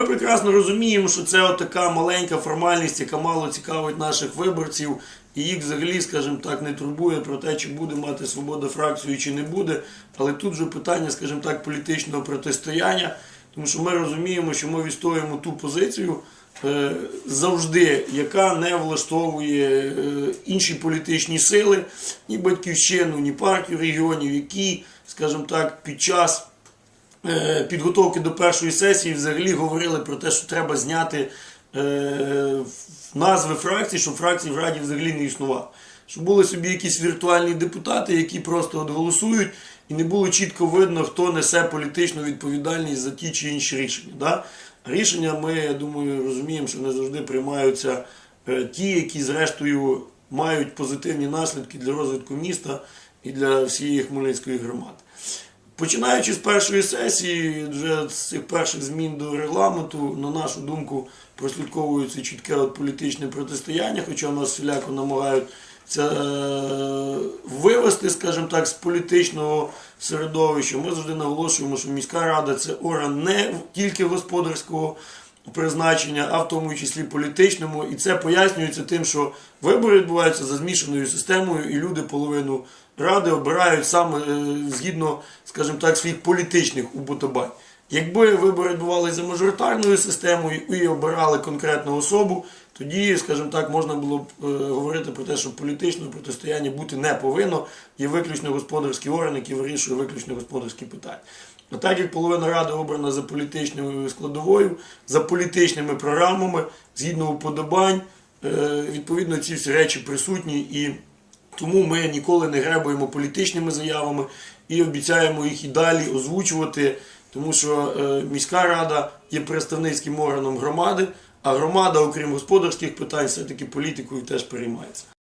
Ми прекрасно розуміємо, що це така маленька формальність, яка мало цікавить наших виборців, і їх взагалі, скажімо так, не турбує про те, чи буде мати свобода фракцію, чи не буде. Але тут же питання, скажімо так, політичного протистояння, тому що ми розуміємо, що ми відстоюємо ту позицію е, завжди, яка не влаштовує е, інші політичні сили, ні батьківщину, ні партію регіонів, які, скажімо так, під час підготовки до першої сесії взагалі говорили про те, що треба зняти е, назви фракцій, щоб фракції в Раді взагалі не існував. Щоб були собі якісь віртуальні депутати, які просто от голосують, і не було чітко видно, хто несе політичну відповідальність за ті чи інші рішення. Да? Рішення ми, я думаю, розуміємо, що не завжди приймаються е, ті, які зрештою мають позитивні наслідки для розвитку міста і для всієї Хмельницької громади. Починаючи з першої сесії, вже з цих перших змін до регламенту, на нашу думку, прослідковується чітке от політичне протистояння, хоча нас всіляко намагаються е, вивести, скажімо так, з політичного середовища. Ми завжди наголошуємо, що міська рада це орган не тільки господарського призначення, а в тому числі політичному. І це пояснюється тим, що вибори відбуваються за змішаною системою, і люди половину ради обирають саме е, згідно, скажімо так, своїх політичних уподобань. Якби вибори відбувалися за мажоритарною системою і обирали конкретну особу, тоді, скажімо так, можна було б е, говорити про те, що політичного протистояння бути не повинно, є виключно господарський орган, який вирішує виключно господарські питання. А так як половина ради обрана за політичною складовою, за політичними програмами, згідно уподобань, е, відповідно ці всі речі присутні і. Тому ми ніколи не гребуємо політичними заявами і обіцяємо їх і далі озвучувати, тому що е, міська рада є представницьким органом громади, а громада, окрім господарських питань, все-таки політикою теж переймається.